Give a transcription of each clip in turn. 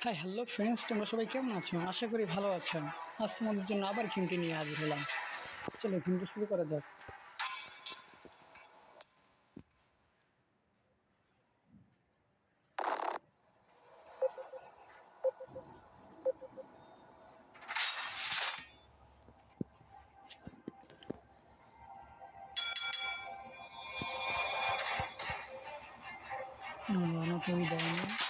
Hi hello friends তোমরা সবাই কেমন আছো? আশা করি ভালো আছেন আজ তোমাদের জন্য আবার খিমটি নিয়ে হাজির হলাম। চলো খিমটি শুরু করা যাক। আমাকেই দেয়নি।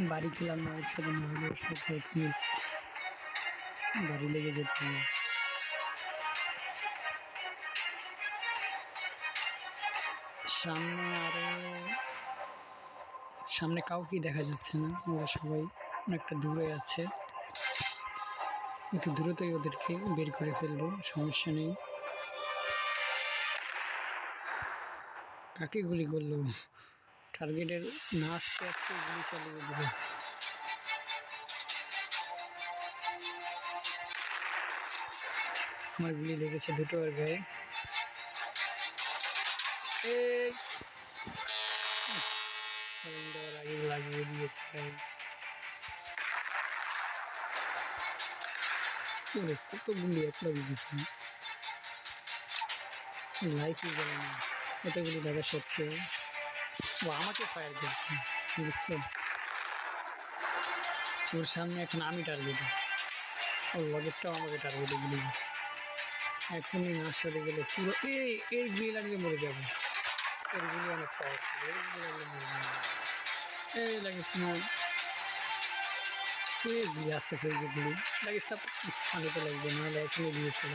বাড়ি খেলাম না, একসাথে না হলে সাথে বাড়ি লেগে যেত। সামনে আরও, সামনে কাউকেই দেখা যাচ্ছে না, ওরা সবাই অনেকটা দূরে আছে। একটু দ্রুতই ওদেরকে বের করে ফেলব, সমস্যা নেই। কাকে গুলি করল? টার্গেটের না আসতে আসতে গুলি। চালিয়ে দিল আমার গুলি লেগেছে দুটো আর গায়ে। আগে লাগিয়ে কত গুলি এতগুলি দেখা সত্ত্বেও। ও আমাকে ফায়ার করছে, বুঝছ? ওর সামনে এখন আমি টার্গেট ওর লগেরটাও আমাকে টার্গেটে গুলি এখনই না সরে গেলে পুরো এই এর গুলি লাগিয়ে মরে যাবে। এর গুলি অনেক পাওয়ারফুল এর গুলি লাগলে মরে যাবে। এই লাগিস না এই গুলি আসতে ফেলবে গুলি লাগিস না পানিতে লাগবে, নাহলে এখনই দিয়েছিল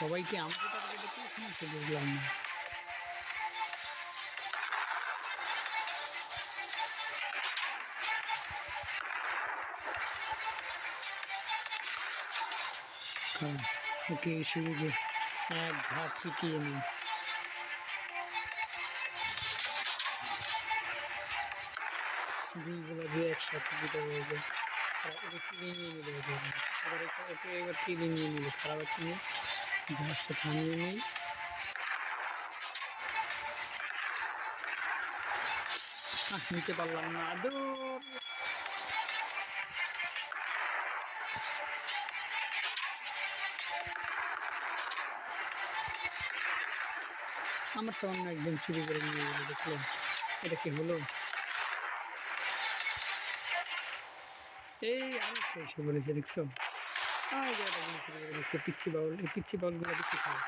সবাইকে আমাকে টার্গেটে পেয়েছি বুঝলাম না। হ্যাঁ ওকে শুরু যে এক ঘাট পিটিয়ে নিই। দুইগুলো দিয়ে একসাথে দিতে হবে। আর ওকে চিনি নিয়ে নিলে হবে এবার একে- ওকে এবার চিনি নিয়ে নিলে খারাপ হচ্ছে গ্যাসটা থামিয়ে নিই। নিতে পারলাম না। দূর আমার তো অন্য একদম চুরি করে নিয়ে গেলো, দেখল। এটা কি হলো? এই আমি এসে বলেছে, দেখছ? পিচ্ছি বাউল পিচ্ছি বাউলগুলো বেশি খায়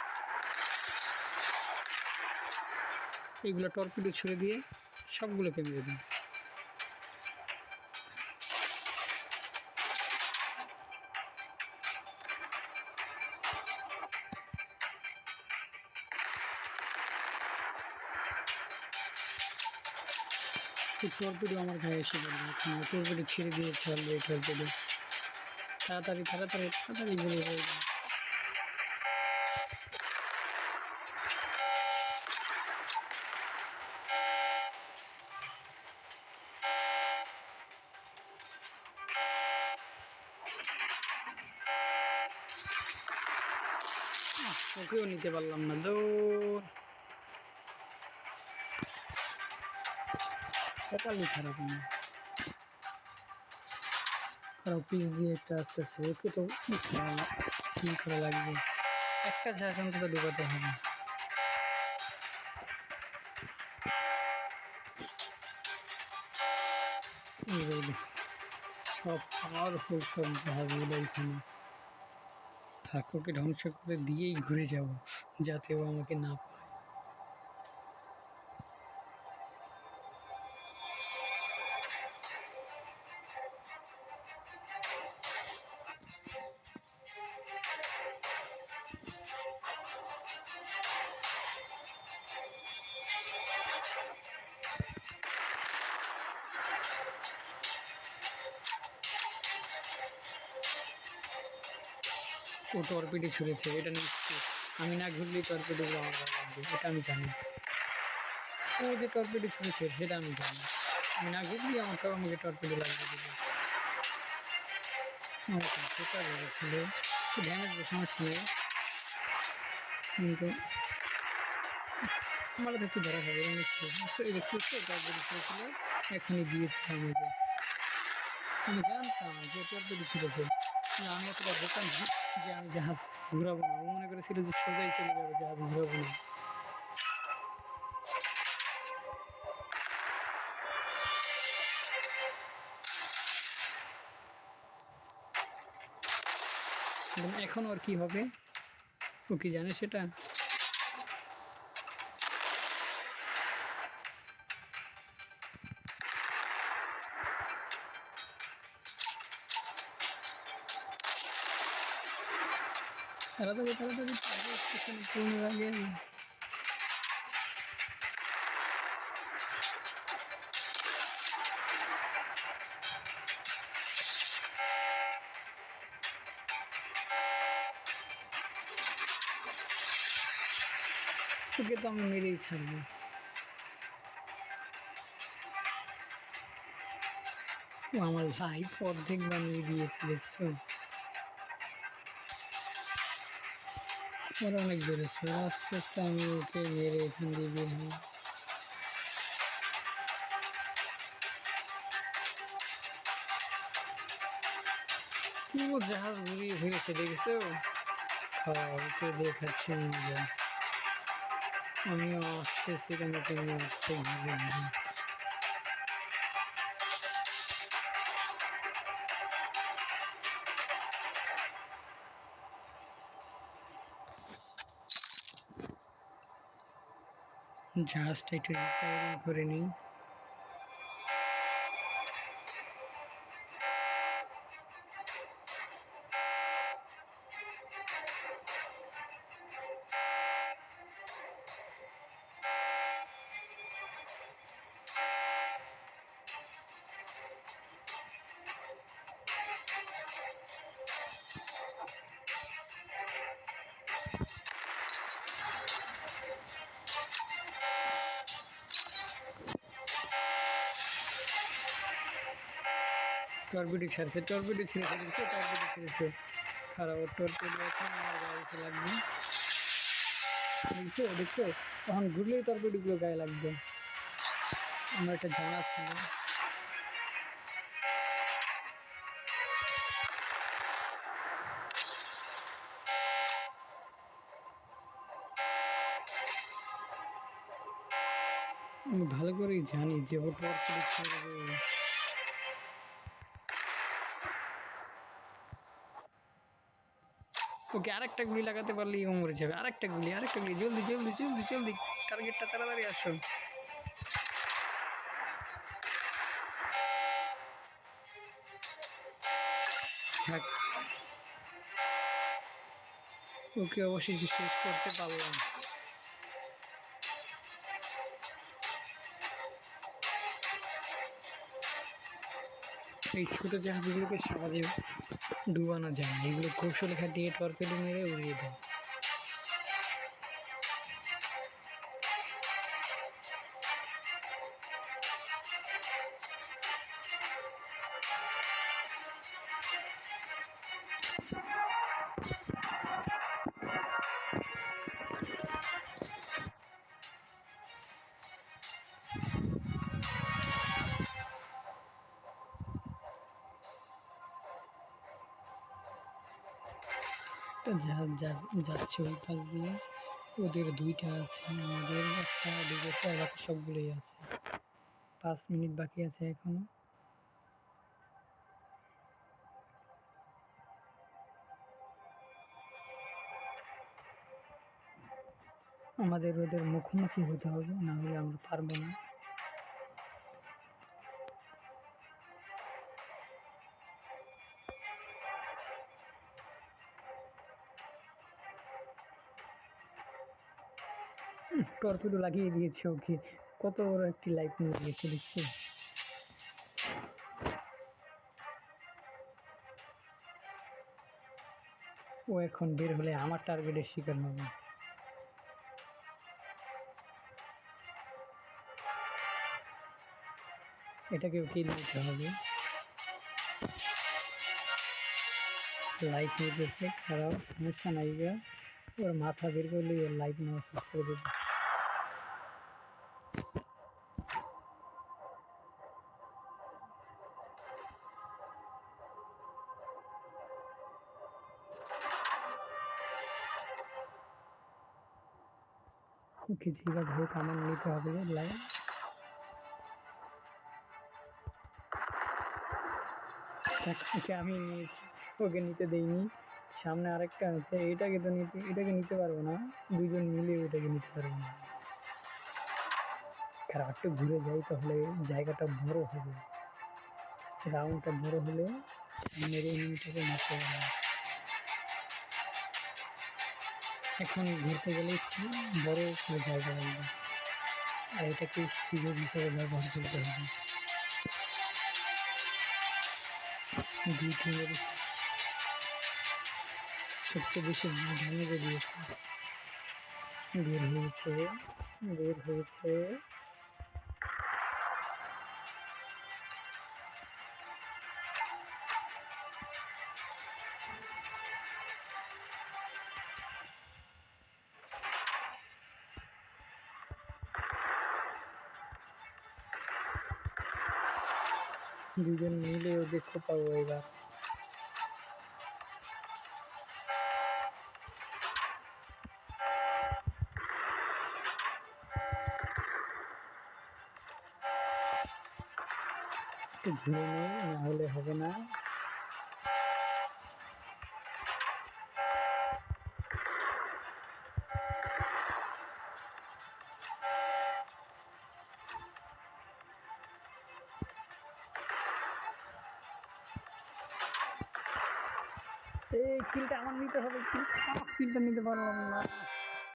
এইগুলো টর্পিডো ছুড়ে দিয়ে সবগুলোকে মেরে এই টর্পিডো আমার গায়ে এসে পড়বে টর্পিডো ছেড়ে দিয়েছে অলরেডি টর্পিডো তাড়াতাড়ি তাড়াতাড়ি তাড়াতাড়ি হয়ে যায়। ওকেও নিতে পারলাম না দৌড়। টোটালি খারাপ না খারাপ পিস দিয়ে একটা আস্তে ওকে তো কি করে লাগবে? একটা ঝাড়খান তো ঢুকাতে হবে সব পাওয়ারফুল সব জাহাজগুলো এখানে ঠাকুরকে ধ্বংস করে দিয়েই ঘুরে যাব, যাতে ও আমাকে না পায়। ও টর্পিডো ছুঁড়েছে, এটা নিশ্চিত। আমি না ঘুরলেই টর্পিডোগুলো আমার গায়ে লাগবে এটা আমি জানি। ও যে টর্পিডো ছুঁড়েছে, সেটা আমি জানি। আমি না ঘুরলেই আমার তো আমাকে টর্পিডো লাগবে আমার নেই কিন্তু আমার একটু ধরা হবে নিশ্চয়ই টর্পিডো এখনই দিয়েছে আমাকে। আমি জানতাম যে টর্পিডো ছুঁড়েছে। কিন্তু আমি এতটা বোকা না যে আমি জাহাজ ঘুরাবো না। ও মনে করেছিল যে সোজাই চলে যাবে, জাহাজ ঘুরাবো না। এখন ওর কি হবে? ও কি জানে সেটা? তাড়াতাড়ি তাড়াতাড়ি তাড়াতাড়ি স্টেশন পৌঁছানোর আগে তোকে তো আমি মেরেই ছাড়বো। আমার লাইফ অর্ধেক বানিয়ে দিয়েছে, দেখছ? ওরা অনেক বেড়েছে। আস্তে আস্তে আমি ওকে মেরে এখান দিয়ে বের হই। ও জাহাজ ঘুরিয়ে ফিরেছে, দেখেছ? খাওয়া ওকে দেখাচ্ছি মজা আমিও আস্তে সেখান থেকে জাহাজটা একটু রিপেয়ারিং করে নিই। টর্পিডো ছাড়ছে, টর্পিডো ছিঁড়ে ফেলেছে, টর্পিডো ছিঁড়েছে খারাপ টর্পিডো এখন আমার গাড়িতে লাগবে। দেখছ দেখছ? তখন ঘুরলেই টর্পিডোগুলো গায়ে লাগবে। আমার একটা জানা ছিল। আমি ভালো করেই জানি যে ও টর্পিডো ওকে আরেকটা গুলি লাগাতে পারলে ও মরে যাবে। আরেকটা গুলি আরেকটা গুলি। জলদি জলদি জলদি জলদি। টার্গেটটা তাড়াতাড়ি আসুন। ওকে অবশ্যই শেষ করতে পারলাম। এই ছোটো জাহাজগুলোকে সহজে ডুবানো যায় এগুলো কৌশল খাটিয়ে টর্পেডো মেরে উড়িয়ে দেয়। একটা জাহাজ যাচ্ছে ওই পাশ দিয়ে। ওদের দুইটা আছে, আমাদের একটা ডুবেছে আর বাকি সবগুলোই আছে। পাঁচ মিনিট বাকি আছে এখনও। আমাদের ওদের মুখোমুখি হতে হবে, না হলে আমরা পারব না। টর্পিডো লাগিয়ে দিয়েছে ওকে। কত বড় একটি লাইফ নিয়ে গিয়েছে, দেখছি। ও এখন বের হলে আমার টার্গেটের শিকার হবে। এটাকেও কিল নিতে হবে। লাইট নিতেছে খারাপ সমস্যা নাই ওর মাথা বের করলে ওর লাইট নেওয়া শেষ করে দেবে। ঠিক আছে হোক আমার নিতে হবে লাইট ওকে আমি নিয়েছি, ওকে নিতে দেইনি। সামনে আরেকটা আছে, এটাকে তো নিতে, এটাকে নিতে পারব না। দুজন মিলে ওটাকে নিতে পারব না। খারাপ একটু ঘুরে যাই তাহলে জায়গাটা বড় হবে। রাউন্ডটা বড় হলে মেরে এনিমিটাকে মারতে পারব এখন ঘুরতে গেলে একটু বড় করে জায়গা লাগবে। আর এটাকে সুযোগ হিসেবে ব্যবহার করতে হবে। সবচেয়ে বেশি ড্যামেজে দিয়েছে। বের হয়েছে বের হয়েছে। দুজন মিলে ওদের খোপাবো এবার একটু ঘুরে নিই না হলে হবে না এই কিলটা নিতে পারলাম না